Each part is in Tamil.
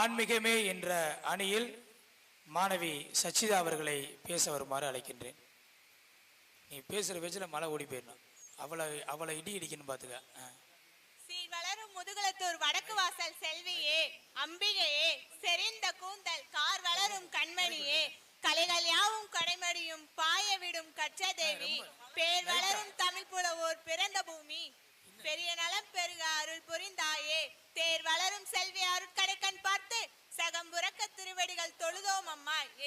ஆன்மீகமே என்ற அணியில் மாணவி சச்சிதா அவர்களை பேச வருமாறு அழைக்கின்றேன். நீ பேசுகிற பேச்சில் மழை ஓடி போயிடணும். அவளை அவளை இடி இடிக்கணும் பார்த்துக்க. வளரும் முதுகுலத்தூர் வடக்கு வாசல் செல்வியே அம்பிகையே செறிந்த கூந்தல் கார் வளரும் கண்மணியே கலைகள் யாவும் கடைமடியும் பாய விடும் கச்சதேவி பேர் வளரும் தமிழ் புலவோர் பிறந்த பூமி பெரிய நலம் பெருக அருள் புரிந்தாயே தேர் வளரும் செல்வி அருட்கடைக்கண்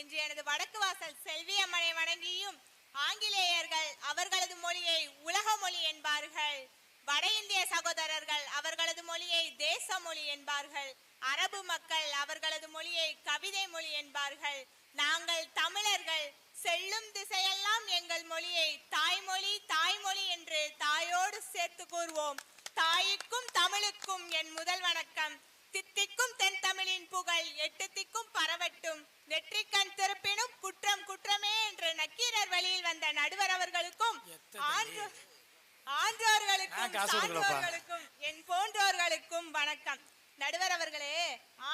என்று எனது வடக்கு வாசல் செல்வி அம்மனை வணங்கியும் ஆங்கிலேயர்கள் அவர்களது மொழியை உலக மொழி என்பார்கள். வட இந்திய சகோதரர்கள் அவர்களது மொழியை தேச மொழி என்பார்கள். அரபு மக்கள் அவர்களது மொழியை கவிதை மொழி என்பார்கள். நாங்கள் தமிழர்கள் செல்லும் திசையெல்லாம் எங்கள் மொழியை தாய்மொழி தாய்மொழி என்று தாயோடு சேர்த்து கூறுவோம். தாய்க்கும் தமிழுக்கும் என் முதல் வணக்கம். தித்திக்கும் தென் தமிழின் புகழ் எட்டு திக்கும் பரவட்டும். நெற்றிக்கண் கொடுக்கலப்பா. சான்றோர்களுக்கும் என் போன்றோர்களுக்கும் வணக்கம். நடுவர் அவர்களே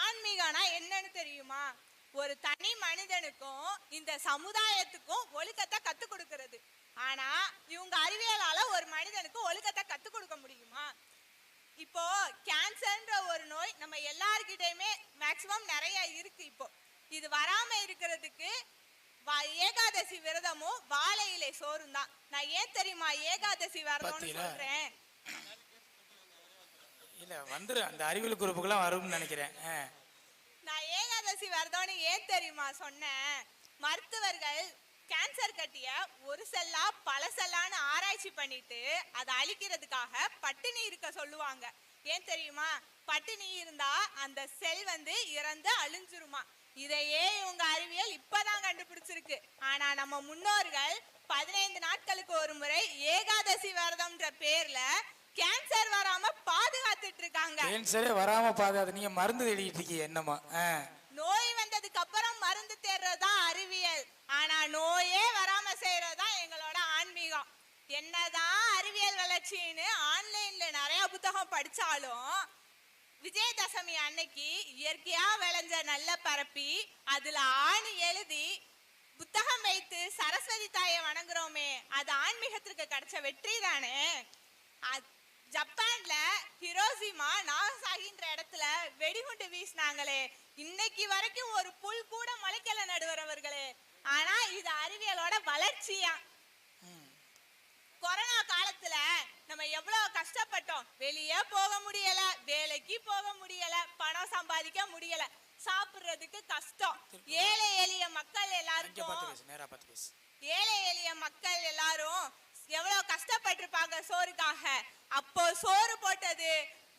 ஆன்மீகம்னா என்னன்னு தெரியுமா? ஒரு தனி மனிதனுக்கும் இந்த சமுதாயத்துக்கும் ஒழுக்கத்தை கத்து கொடுக்கிறது. ஆனா இவங்க அறிவியலால ஒரு மனிதனுக்கு ஒழுக்கத்தை கத்து கொடுக்க முடியுமா? இப்போ கேன்சர்ன்ற ஒரு நோய் நம்ம எல்லார்கிட்டயுமே மேக்சிமம் நிறைய இருக்கு இப்போ. இது வராம இருக்கிறதுக்கு ஏகாதசி விரதமும் வாழை இலை சோறும் தான் நான் ஏன் தெரியுமா ஏகாதசி விரதம்னு பாத்தீங்களா? சொல்றேன்? இல்லை வந்துடும் அந்த அறிவியல் குறிப்புக்கெல்லாம் வரும்னு நினைக்கிறேன். ஆ. நான் ஏகாதசி விரதம்னு ஏன் தெரியுமா சொன்னேன்? மருத்துவர்கள் கேன்சர் கட்டிய ஒரு செல்லா பல செல்லான்னு ஆராய்ச்சி பண்ணிட்டு அதை அழிக்கிறதுக்காக பட்டினி இருக்க சொல்லுவாங்க. ஏன் தெரியுமா? பட்டினி இருந்தா அந்த செல் வந்து இறந்து அழிஞ்சிருமா? இதையே இவங்க அறிவியல் இப்பதான் கண்டுபிடிச்சிருக்கு. ஆனா நம்ம முன்னோர்கள் பதினைந்து நாட்களுக்கு ஒரு முறை ஏகாதசி விரதம்ன்ற பேர்ல கேன்சர் வராம பாதுகாத்துட்டு இருக்காங்க. கேன்சரே வராமல் பார்த்து நீங்கள் மருந்து தேடிட்டு இருக்கீங்க என்னம்மா ஆ. நோய் வந்ததுக்கு அப்புறம் மருந்து தேடுறதுதான் அறிவியல். ஆனா நோயே வராம செய்யறதுதான் எங்களோட ஆன்மீகம். என்னதான் அறிவியல் வளர்ச்சின்னு ஆன்லைன்ல நிறைய புத்தகம் படிச்சாலும் விஜயதசமி அன்னைக்கு இயற்கையா விளைஞ்ச நல்ல பரப்பி அதுல ஆணி எழுதி புத்தகம் வைத்து சரஸ்வதி தாயை வணங்குறோமே அது ஆன்மீகத்திற்கு கிடைச்ச வெற்றி தானே? ஜப்பான்ல ஹிரோசிமா நாகசாகின்ற இடத்துல வெடிகுண்டு வீசினாங்களே. இன்னைக்கு வரைக்கும் ஒரு புல் கூட முளைக்கல நடுவரவர்களே. ஆனா இது அறிவியலோட வளர்ச்சியா? கொரோனா காலத்துல நம்ம எவ்வளவு கஷ்டப்பட்டோம். வெளியே போக முடியல வேலைக்கு போக முடியல பணம் சம்பாதிக்க முடியல. சாப்பிடுறதுக்கு கஷ்டம். ஏழை எளிய மக்கள் எல்லாருக்கும் ஏழை எளிய மக்கள் எல்லாரும் எவ்வளவு கஷ்டப்பட்டிருப்பாங்க சோறுக்காக. அப்போ சோறு போட்டது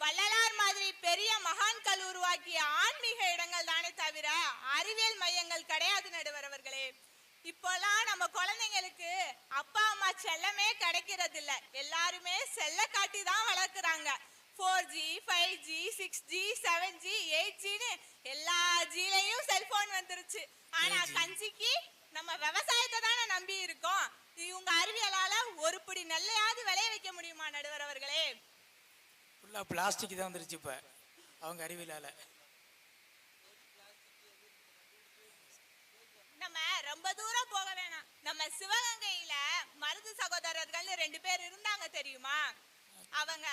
வள்ளலார் மாதிரி பெரிய மகான்கள் உருவாக்கிய ஆன்மீக இடங்கள் தானே தவிர அறிவியல் மையங்கள் கிடையாது நடுவரவர்களே இப்போலாம் நம்ம குழந்தைங்களுக்கு அப்பா அம்மா செல்லமே கிடைக்கிறது இல்ல எல்லாருமே செல்ல காட்டி தான் வளர்க்குறாங்க. Four G five G six G seven G eight ஜின்னு எல்லா ஜிலையும் செல்போன் வந்துருச்சு. ஆனா 8G. கஞ்சிக்கு நம்ம விவசாயத்தை தானே நம்பி இருக்கோம். இவங்க அறிவியலால ஒரு பிடி நெல்லையாவது விளைய வைக்க முடியுமா நடுவர் அவர்களே? ஃபுல்லாக பிளாஸ்டிக் தான் வந்துருச்சு இப்போ. அவங்க அறிவியலால் நம்ம ரொம்ப தூரம் போக வேணாம். நம்ம சிவகங்கையில மருது சகோதரர்கள்னு ரெண்டு பேர் இருந்தாங்க தெரியுமா? அவங்க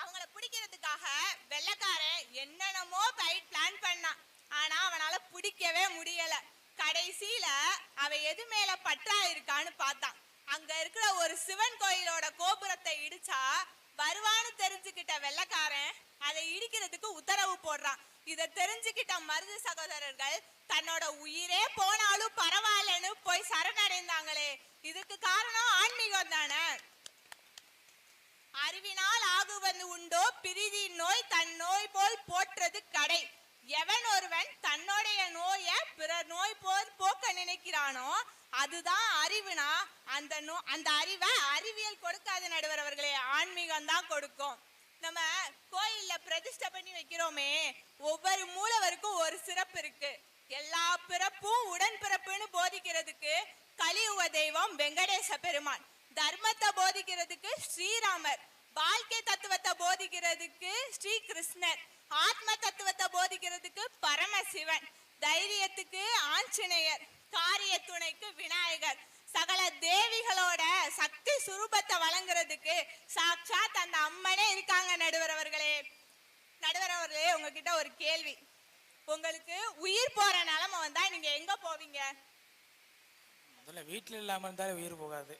அவங்கள பிடிக்கிறதுக்காக வெள்ளைக்காரன் என்னென்னமோ பைட் பிளான் பண்ணான். ஆனா அவனால பிடிக்கவே முடியல. கடைசியில அவன் எது மேல பற்றா இருக்கான்னு பார்த்தான். அங்க இருக்கிற ஒரு சிவன் கோயிலோட கோபுரத்தை இடிச்சா வருவான்னு தெரிஞ்சுக்கிட்ட வெள்ளைக்காரன் அதை இடிக்கிறதுக்கு உத்தரவு போடுறான். இதை தெரிஞ்சுக்கிட்ட மருது சகோதரர்கள் தன்னோட உயிரே போனாலும் பரவாயில்லன்னு போய் சரணடைந்தாங்களே. இதுக்கு காரணம் ஆன்மீகம் தானே. அறிவினால் ஆகுவது உண்டோ பிரிதி நோய் தன் நோய் போல் போற்றது கடை. எவன் ஒருவன் தன்னுடைய நோய பிற நோய் போல் போக்க நினைக்கிறானோ அதுதான் அறிவுனா அந்த நோ அந்த அறிவை அறிவியல் கொடுக்காத நடுவர் அவர்களே ஆன்மீகம் தான் கொடுக்கும். பிரதிஷ்டை பண்ணி வைக்கிறோமே ஒவ்வொரு மூலவருக்கும் ஒரு சிறப்பு இருக்கு. எல்லா பிறப்பும் உடன் பிறப்புன்னு போதிக்கிறதுக்கு கலியுக தெய்வம் வெங்கடேச பெருமான். தர்மத்தை போதிக்கிறதுக்கு ஸ்ரீராமர் வாழ்க்கை தத்துவத்தை போதிக்கிறதுக்கு ஸ்ரீ கிருஷ்ணர் ஆத்ம தத்துவத்தை போதிக்கிறதுக்கு பரமசிவன் தைரியத்துக்கு ஆஞ்சநேயர் காரிய துணைக்கு விநாயகர். சகல தேவிகளோட சக்தி சுரூபத்தை வழங்குறதுக்கு சாட்சாத் அந்த அம்மனே இருக்காங்க நடுவர் அவர்களே. நடுவர் அவர்களே உங்ககிட்ட ஒரு கேள்வி. உங்களுக்கு உயிர் போற நிலைமை வந்தா நீங்க எங்க போவீங்க? முதல்ல வீட்டில் இல்லாமல் இருந்தாலும் உயிர் போகாது.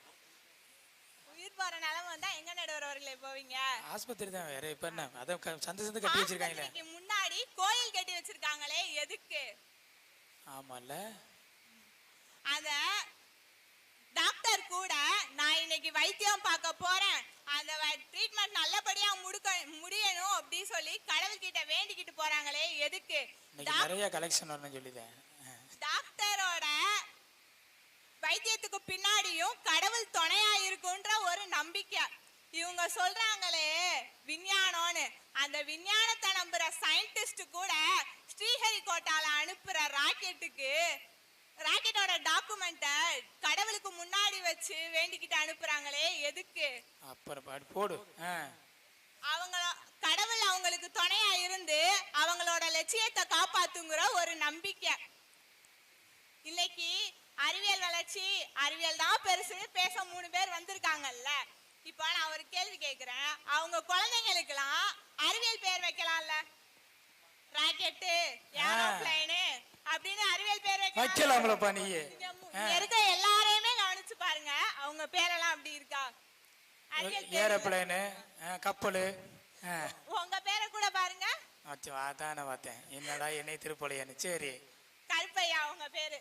உயிர் போற நிலைமை வந்தா எங்க நடுவர் அவர்களே போவீங்க? ஆஸ்பத்திரி தான் வேற இப்போ என்ன? அதை சந்து சந்து கட்டி வச்சிருக்காங்களே. முன்னாடி கோயில் கட்டி வச்சிருக்காங்களே எதுக்கு? ஆமால்ல. அத டாக்டர் கூட நான் இன்னைக்கு வைத்தியம் பார்க்க போறேன். அந்த ட்ரீட்மெண்ட் நல்லபடியா முடுக்க முடியணும் அப்படின்னு சொல்லி கடவுள்கிட்ட வேண்டிக்கிட்டு போறாங்களே எதுக்கு? நிறைய கலெக்ஷன் வரணும்னு சொல்லிட்டேன். டாக்டரோட வைத்தியத்துக்கு பின்னாடியும் கடவுள் துணையா இருக்குன்ற ஒரு நம்பிக்கை. இவங்க சொல்றாங்களே விஞ்ஞானம்னு. அந்த விஞ்ஞானத்தை நம்புற சயின்டிஸ்ட் கூட ஸ்ரீஹரிகோட்டால அனுப்புற ராக்கெட்டுக்கு ராக்கெட்டோட டாக்குமெண்ட்டை கடவுளுக்கு முன்னாடி வச்சு வேண்டிக்கிட்டு அனுப்புறாங்களே எதுக்கு? அப்புறம் பாடு போடு. அவங்கள கடவுள் அவங்களுக்கு துணையா இருந்து அவங்களோட லட்சியத்தை காப்பாத்துங்கிற ஒரு நம்பிக்கை. இன்னைக்கு அறிவியல் வளர்ச்சி அறிவியல் தான் பெருசுன்னு பேச மூணு பேர் வந்திருக்காங்கல்ல. இப்போ நான் ஒரு கேள்வி கேட்கிறேன் அவங்க குழந்தைங்களுக்கெல்லாம் அறிவியல் பேர் வைக்கலாம்ல ராக்கெட்டு ஏரோப்ளைனு அப்படின்னு அறிவியல் பேர் வைக்கலாம் வைக்கலாம்லப்பா நீ இருக்க எல்லாரையுமே கவனிச்சு பாருங்க. அவங்க பேரெல்லாம் அப்படி இருக்கா? ஏரோப்ளேனு கப்பல் உங்க பேரை கூட பாருங்க. அச்சோ அதானே பார்த்தேன். என்னடா என்னை திருப்பலையான்னு. சரி. கருப்பையா அவங்க பேரு?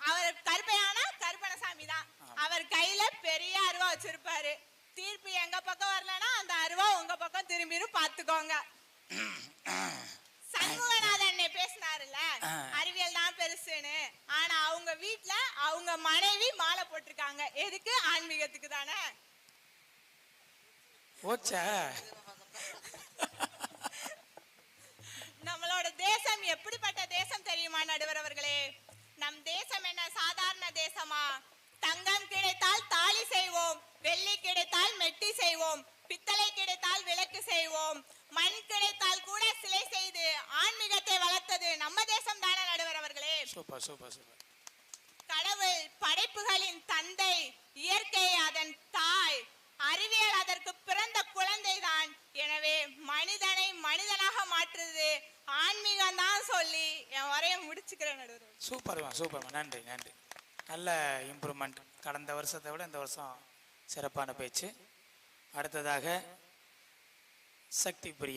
அவர் கருப்பையானா? கருப்பணசாமி தான். அவர் கையில பெரிய அருவா வச்சிருப்பாரு. தீர்ப்பு எங்க பக்கம் வரலன்னா அந்த அருவா உங்க பக்கம் திரும்பிடும் பாத்துக்கோங்க சண்முகநாதன் பேசினாருல்ல ஆ. அறிவியல் தான் பெருசுன்னு ஆனா அவங்க வீட்ல அவங்க மனைவி மாலை போட்டிருக்காங்க. எதுக்கு? ஆன்மீகத்துக்கு தானே? போச்சா. நம்மளோட தேசம் எப்படிப்பட்ட தேசம் தெரியுமா நடுவர் அவர்களே நம் தேசம் என்ன? சாதாரண தேசமா? தங்கம் கிடைத்தால் தாலி செய்வோம் வெள்ளி கிடைத்தால் மெட்டி செய்வோம் பித்தளை கிடைத்தால் விளக்கு செய்வோம் மண் கிடைத்தால் கூட சிலை செய்து ஆன்மீகத்தை வளர்த்தது நம்ம தேசம் தானே நடுவர் அவர்களே சூப்பர் சூப்பர் சூப்பர். தந்தை இயற்கை அதன் தாய் அறிவியல் அதற்கு பிறந்த குழந்தைதான். எனவே மனிதனை மனிதனாக மாற்றுது. ஆன்மீகம் தான் சொல்லி என் வரைய முடிச்சுக்கிறேன் நடுவர். சூப்பர்மா சூப்பர்மா நன்றி நன்றி. நல்ல இம்ப்ரூவ்மெண்ட் கடந்த வருஷத்தை விட இந்த வருஷம் சிறப்பான பேச்சு. அடுத்ததாக சக்தி பிரியா.